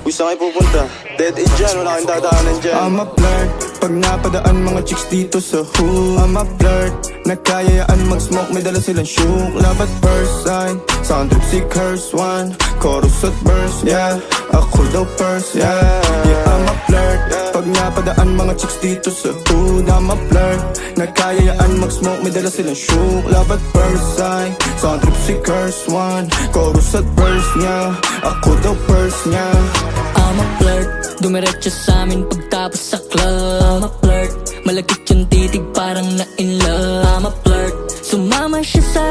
Uy, saan kayo pupunta? Dead end dyan, wala kang dadaanan dyan. I'm a flirt Pag napadaan mga chicks dito sa hood I'm a flirt Nagkayayaan mag-smoke May dala silang shook. Love at first sight Sound trip si curse one Chorus at verse, yeah. Ako daw first, yeah. Yeah, I'm a flirt. Pag napadaan mga chicks dito sa hood I'm a flirt. Nagkayayaan mag-smoke May dala silang shook. Love at first sight. Sound trip si curse one Chorus at verse, yeah. Ako daw first, yeah. I'm a flirt. Dumiretso sa amin pagtapos sa club. I'm a flirt. Malagkit yung titig parang na in love. I'm a flirt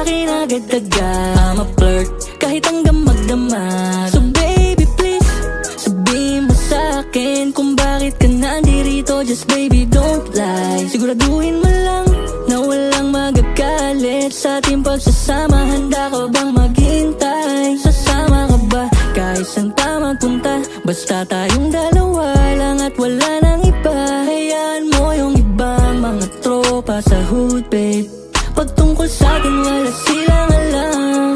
akin agad-agad I'm a flirt Kahit hanggang magdamag So baby please Sabihin mo sa akin Kung bakit ka nandirito. Just baby don't lie. Siguraduhin mo lang Na walang magagalit. Sa ating pagsasama Handa ka bang maghintay? Sasama ka ba? Kahit saan pa magpunta Basta tayong dalawa Pagtungkol sa atin wala silang alam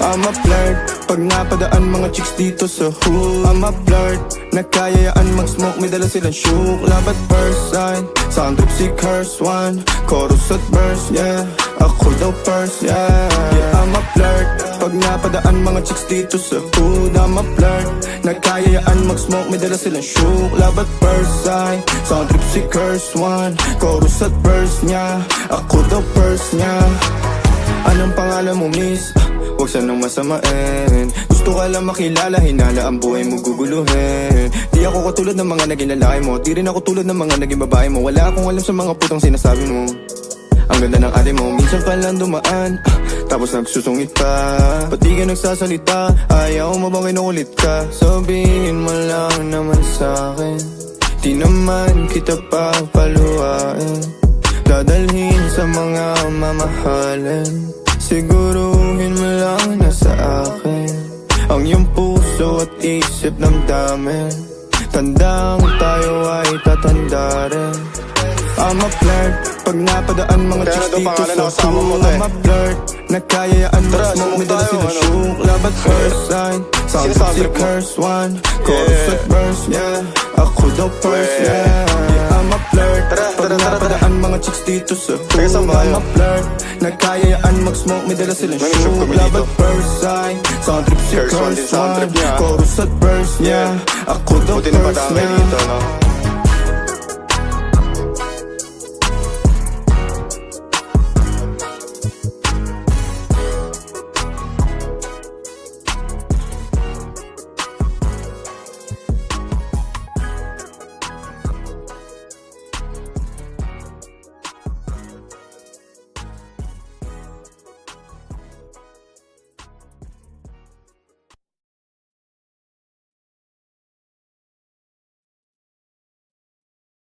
I'm a flirt. Pag napadaan mga chicks dito sa hood. I'm a flirt. Nagkayayaan mag-smoke. May dala silang shook. Love at first sight Sound trip si curse one. Chorus at verse, yeah. Ako daw first, yeah. Yeah, I'm a flirt. Pag napadaan mga chicks dito sa hood. I'm a flirt. Nagkayayaan mag-smoke. May dala silang shook. Love at first sight Sound trip si curse one. Chorus at verse, yeah. Ako daw first, yeah. Anong pangalan mo, miss? Huwag sanang masamain. Gusto ka lang makilala Hinala ang buhay mo guguluhin. Di ako katulad ng mga naging lalaki mo. Di rin ako tulad ng mga naging babae mo. Wala akong alam sa mga putang sinasabi mo. Ang ganda ng ate mo Minsan ka lang dumaan. Ah, Tapos nagsusungit pa. Ba't di ka nagsasalita? Ayaw mo bang kinukulit ka? Sabihin mo lang naman sa'kin Di naman kita papaluhain. Dadalhin sa mga mamahalin. Siguruhin mo ng damin Tandang tayo ay tatanda rin. I'm a flirt Pag napadaan mga chicks dito sa te? I'm a flirt Nagkayayaan Tara, mag-smoke May dala ano? shook Love at first sight Sound si mo? curse one. Chorus at verse, yeah. Ako daw first, Yeah. I'm a flirt. Pag napadaan mga chicks dito sa ba I'm a flirt. Nagkayayaan mag-smoke May dala Nag-shop shook kami Love dito. at first sight Sound trip si Curse one. Chorus at verse, yeah. Ako daw first, yeah?